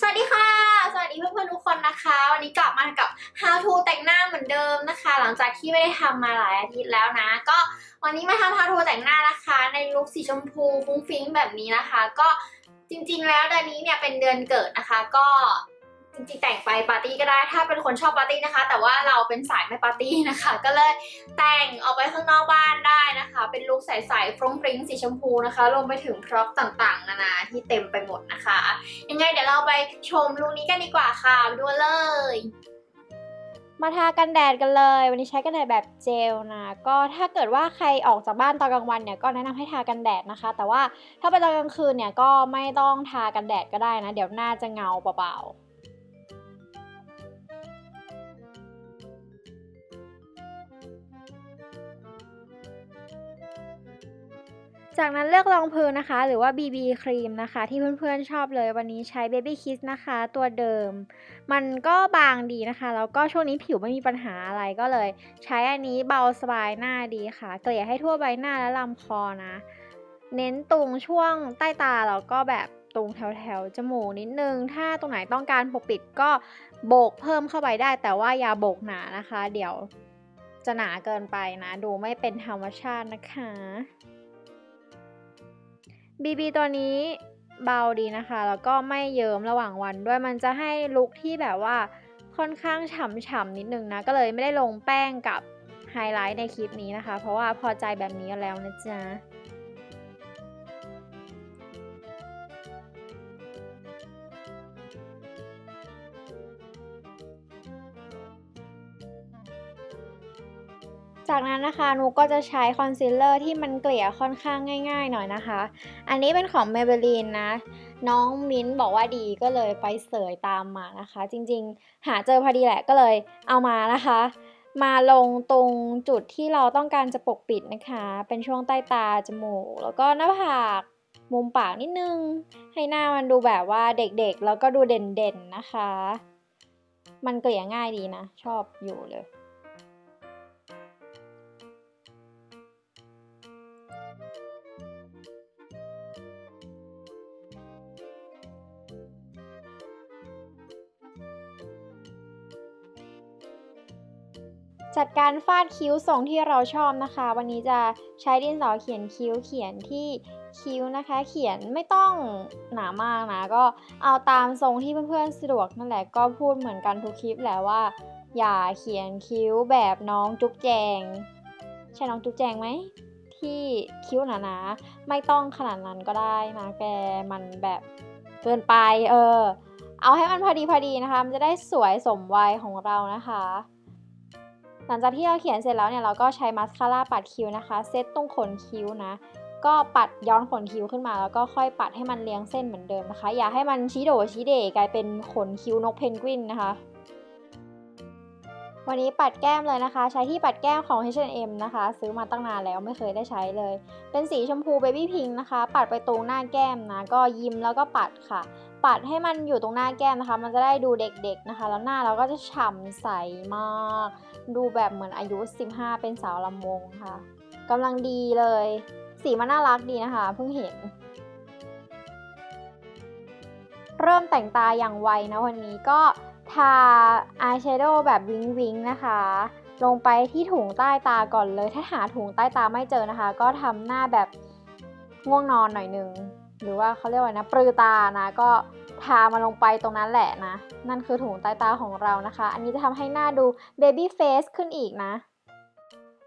สวัสดีค่ะ สวัสดีเพื่อนๆทุกคนนะคะ วันนี้กลับมากับ How to แต่งหน้าเหมือนเดิมนะคะ หลังจากที่ไม่ได้ทำมาหลายอาทิตย์แล้วนะ ก็วันนี้มาทำ How to แต่งหน้านะคะ ในลุคสีชมพูฟุ้งฟิ้งแบบนี้นะคะ ก็จริงๆแล้วเดือนนี้เนี่ยเป็นเดือนเกิดนะคะ ก็ จริงๆแต่งไปปาร์ตี้ก็ได้ถ้าเป็นคนชอบปาร์ตี้นะคะ แต่ว่าเราเป็นสายไม่ปาร์ตี้นะคะ ก็เลยแต่งออกไปข้างนอกบ้านได้นะคะ เป็นลุคใสๆฟรุ้งฟริ้งสีชมพูนะคะรวมไปถึงพร็อพต่างๆ นานาที่เต็มไปหมดนะคะ ยังไงเดี๋ยวเราไปชมลุคนี้กันดีกว่าค่ะดูเลย มาทากันแดดกันเลย วันนี้ใช้กันแดดแบบเจลนะก็ถ้าเกิดว่าใครออกจากบ้านตอนกลางวันเนี่ยก็แนะนำให้ทากันแดดนะคะ แต่ว่าถ้าไปตอนกลางคืนเนี่ยก็ไม่ต้องทากันแดดก็ได้นะ เดี๋ยวหน้าจะเงาเปล่าๆ จากนั้นเลือกรองพื้นนะคะ หรือว่า BB ครีมนะคะ ที่เพื่อนๆชอบเลยวันนี้ใช้ Baby Kiss นะคะ ตัวเดิม มันก็บางดีนะคะ แล้วก็ช่วงนี้ผิวไม่มีปัญหาอะไรก็เลย ใช้อันนี้เบาสบายหน้าดีค่ะ เกลี่ยให้ทั่วใบหน้าและลำคอนะ เน้นตรงช่วงใต้ตาแล้วก็แบบตรงแถวๆจมูกนิดนึง ถ้าตรงไหนต้องการปกปิดก็โบกเพิ่มเข้าไปได้ แต่ว่าอย่าโบกหนานะคะ เดี๋ยวจะหนาเกินไปนะ ดูไม่เป็นธรรมชาตินะคะ บีบีตัวนี้เบาดีนะคะ แล้วก็ไม่เยิ้มระหว่างวันด้วยมันจะให้ลุคที่แบบว่าค่อนข้างฉ่ำๆนิดนึงนะ ก็เลยไม่ได้ลงแป้งกับไฮไลท์ในคลิปนี้นะคะ เพราะว่าพอใจแบบนี้แล้วนะจ๊ะ จากนั้นนะคะนุกก็จะใช้คอนซีลเลอร์ที่มันเกลี่ยค่อนข้างง่าย ๆ หน่อยนะคะ อันนี้เป็นของ Maybelline นะ น้องมิ้นบอกว่าดีก็เลยไปเสยตามมานะคะ จริงๆ หาเจอพอดีแหละก็เลยเอามานะคะ มาลงตรงจุดที่เราต้องการจะปกปิดนะคะ เป็นช่วงใต้ตาจมูก แล้วก็หน้าผากมุมปากนิดนึง ให้หน้ามันดูแบบว่าเด็กๆ แล้วก็ดูเด่นๆนะคะ มันเกลี่ยง่ายดีนะ ชอบอยู่เลย จัดการฟาดคิ้วทรงที่เราชอบนะคะ วันนี้จะใช้ดินสอเขียนคิ้วเขียนที่คิ้วนะคะ เขียนไม่ต้องหนามากนะ ก็เอาตามทรงที่เพื่อนๆสะดวกนั่นแหละก็พูดเหมือนกันทุกคลิปแหละว่า อย่าเขียนคิ้วแบบน้องจุ๊บแจง ใช่น้องจุ๊บแจงไหมที่คิ้วหนาๆไม่ต้องขนาดนั้นก็ได้นะแกมันแบบเกินไป เออ เอาให้มันพอดีพอดีนะคะ มันจะได้สวยสมวัยของเรานะคะ หลังจากที่เราเขียนเสร็จแล้วเนี่ยเราก็ใช้มัสคาร่าปัดคิ้วนะคะ เซตตรงขนคิ้วนะ ก็ปัดย้อนขนคิ้วขึ้นมา แล้วก็ค่อยปัดให้มันเรียงเส้นเหมือนเดิมนะคะ อย่าให้มันชี้โดชี้เดกลายเป็นขนคิ้วนกเพนกวินนะคะ วันนี้ปัดแก้มเลยนะคะ ใช้ที่ปัดแก้มของ H&M นะคะ ซื้อมาตั้งนานแล้วไม่เคยได้ใช้เลย เป็นสีชมพูเบบี้พิงนะคะ ปัดไปตรงหน้าแก้มนะ ก็ยิ้มแล้วก็ปัดค่ะ ปัดให้มันอยู่ตรงหน้าแก้มนะคะ มันจะได้ดูเด็กๆนะคะ แล้วหน้าเราก็จะฉ่ำใสมาก ดูแบบเหมือนอายุ 15 เป็นสาวลำวงค่ะกำลังดีเลย สีมันน่ารักดีนะคะ เพิ่งเห็น เริ่มแต่งตาอย่างไวนะวันนี้ก็ทาอายแชโดว์แบบวิงวิงนะคะ ลงไปที่ถุงใต้ตาก่อนเลย ถ้าหาถุงใต้ตาไม่เจอนะคะ ก็ทำหน้าแบบง่วงนอนหน่อยนึง หรือว่าเขาเรียกว่านะปลือตานะก็ทามาลงไปตรงนั้นแหละนะ นั่นคือถุงใต้ตาของเรานะคะ อันนี้จะทำให้หน้าดูเบบี้เฟสขึ้นอีกนะ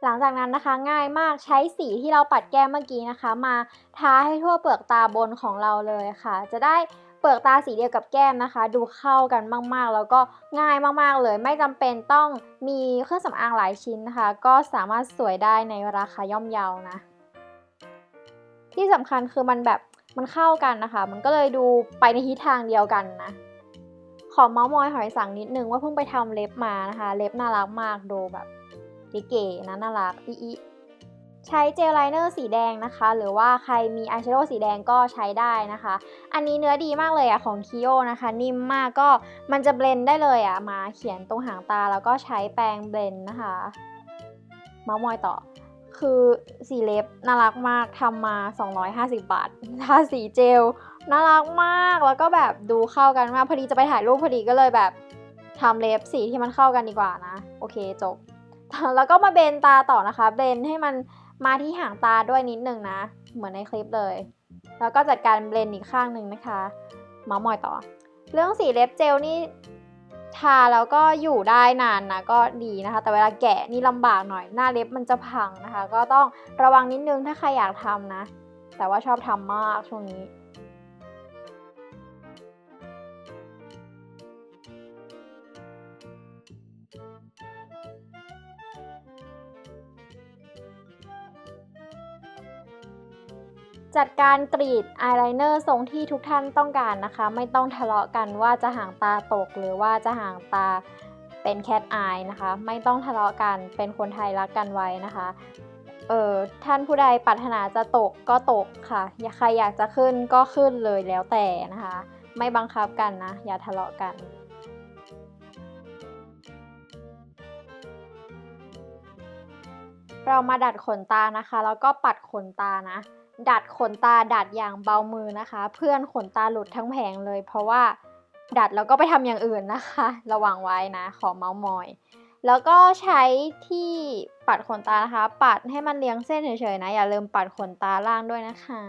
หลังจากนั้นนะคะง่ายมากใช้สีที่เราปัดแก้มเมื่อกี้นะคะ มาทาให้ทั่วเปลือกตาบนของเราเลยค่ะ จะได้เปลือกตาสีเดียวกับแก้มนะคะ ดูเข้ากันมากๆ แล้วก็ง่ายมากๆเลย ไม่จำเป็นต้องมีเครื่องสำอางหลายชิ้นนะคะ ก็สามารถสวยได้ในราคาย่อมเยานะ ที่สำคัญคือมันแบบ มันเข้ากันนะคะ มันก็เลยดูไปในทิศทางเดียวกันนะ ขอเมาส์มอยหอยสังนิดนึงว่าเพิ่งไปทำเล็บมานะคะ เล็บน่ารักมากดูแบบเก๋ๆนะน่ารักอีอใช้เจลไลเนอร์สีแดงนะคะ หรือว่าใครมีอายแชโดว์สีแดงก็ใช้ได้นะคะ อันนี้เนื้อดีมากเลยอะของคิโอนะคะ นิ่มมากก็มันจะเบลนได้เลยอะมาเขียนตรงหางตาแล้วก็ใช้แปรงเบลนนะคะ เมาส์มอยต่อ คือสีเล็บน่ารักมากทำมา 250 บาททาสีเจลน่ารักมากแล้วก็แบบดูเข้ากันมากพอดีจะไปถ่ายรูปพอดีก็เลยแบบทำเล็บสีที่มันเข้ากันดีกว่านะ โอเคจบ แล้วก็มาเบนตาต่อนะคะ เบนให้มันมาที่หางตาด้วยนิดนึงนะ เหมือนในคลิปเลย แล้วก็จัดการเบลนอีกข้างหนึ่งนะคะมาส์มอยต่อ เรื่องสีเล็บเจลนี่ ทาแล้วก็อยู่ได้นานนะก็ดีนะคะ แต่เวลาแกะนี่ลำบากหน่อยหน้าเล็บมันจะพังนะคะ ก็ต้องระวังนิดนึงถ้าใครอยากทำนะ แต่ว่าชอบทำมากช่วงนี้ จัดการกรีดอายไลเนอร์ทรงที่ทุกท่านต้องการนะคะ ไม่ต้องทะเลาะกันว่าจะหางตาตกหรือว่าจะหางตาเป็นแคทอายนะคะ ไม่ต้องทะเลาะกันเป็นคนไทยรักกันไว้นะคะเออท่านผู้ใดปรารถนาจะตกก็ตกค่ะอยากใครอยากจะขึ้นก็ขึ้นเลยแล้วแต่นะคะ ไม่บังคับกันนะ อย่าทะเลาะกัน เรามาดัดขนตานะคะ แล้วก็ปัดขนตานะ ดัดขนตาดัดอย่างเบามือนะคะ เพื่อนขนตาหลุดทั้งแผงเลย เพราะว่าดัดแล้วก็ไปทำอย่างอื่นนะคะ ระวังไว้นะขอเมาส์มอย แล้วก็ใช้ที่ปัดขนตานะคะ ปัดให้มันเลี้ยงเส้นเฉยๆนะ อย่าลืมปัดขนตาล่างด้วยนะคะ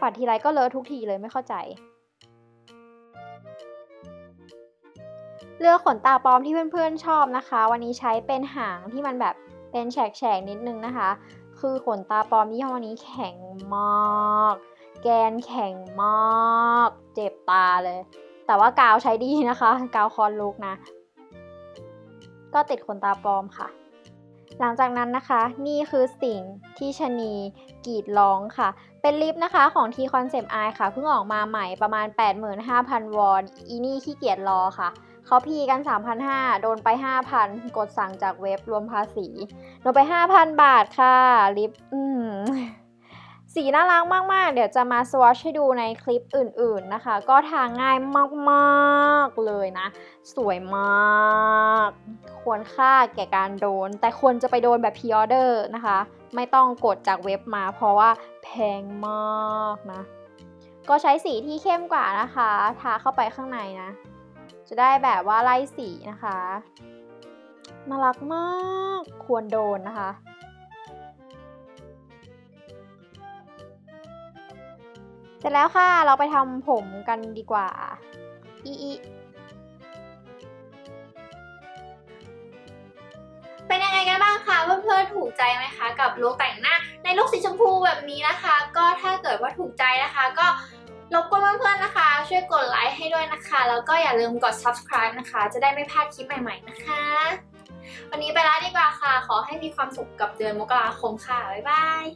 ปัดทีไรก็เลอะทุกทีเลยไม่เข้าใจ เลือกขนตาปลอมที่เพื่อนๆชอบนะคะ วันนี้ใช้เป็นหางที่มันแบบเป็นแฉกๆนิดนึงนะคะ คือขนตาปลอมยี่ห้อนี้แข็งมาก แกนแข็งมาก เจ็บตาเลย แต่ว่ากาวใช้ดีนะคะ กาวคอนลูกนะ ก็ติดขนตาปลอมค่ะ หลังจากนั้นนะคะ นี่คือสิ่งที่ชะนีกีดร้องค่ะ เป็นลิปนะคะของทีคอนเซปต์ไอค่ะ เพิ่งออกมาใหม่ประมาณ 85,000 วอน อีนี่ขี้เกียจรอค่ะเขาพีกัน 3,500 โดนไป 5,000 กดสั่งจากเว็บรวมภาษี โดนไป 5,000 บาทค่ะ ลิป อืม สีน่ารักมาก ๆ เดี๋ยวจะมาสวอชให้ดูในคลิปอื่น ๆนะคะ ก็ทาง่ายมาก ๆ เลยนะ สวยมาก ควรค่าแก่การโดน แต่ควรจะไปโดนแบบพ r ออเดอร์นะคะ ไม่ต้องกดจากเว็บมา เพราะว่าแพงมากนะ ก็ใช้สีที่เข้มกว่านะคะ ทาเข้าไปข้างในนะ จะได้แบบว่าไล่สีนะคะ น่ารักมาก ควรโดนนะคะ เสร็จแล้วค่ะเราไปทำผมกันดีกว่า อีอีเป็นยังไงกันบ้างคะเพื่อนๆถูกใจไหมคะกับลุคแต่งหน้า ในลุคสีชมพูแบบนี้นะคะ ก็ถ้าเกิดว่าถูกใจนะคะ ก็รบกวนเพื่อนๆนะคะ ช่วยกดไลค์ให้ด้วยนะคะ แล้วก็อย่าลืมกด subscribe นะคะ จะได้ไม่พลาดคลิปใหม่ ๆนะคะ วันนี้ไปแล้วดีกว่าค่ะ ขอให้มีความสุขกับเดือนมกราคมค่ะ บ๊ายบาย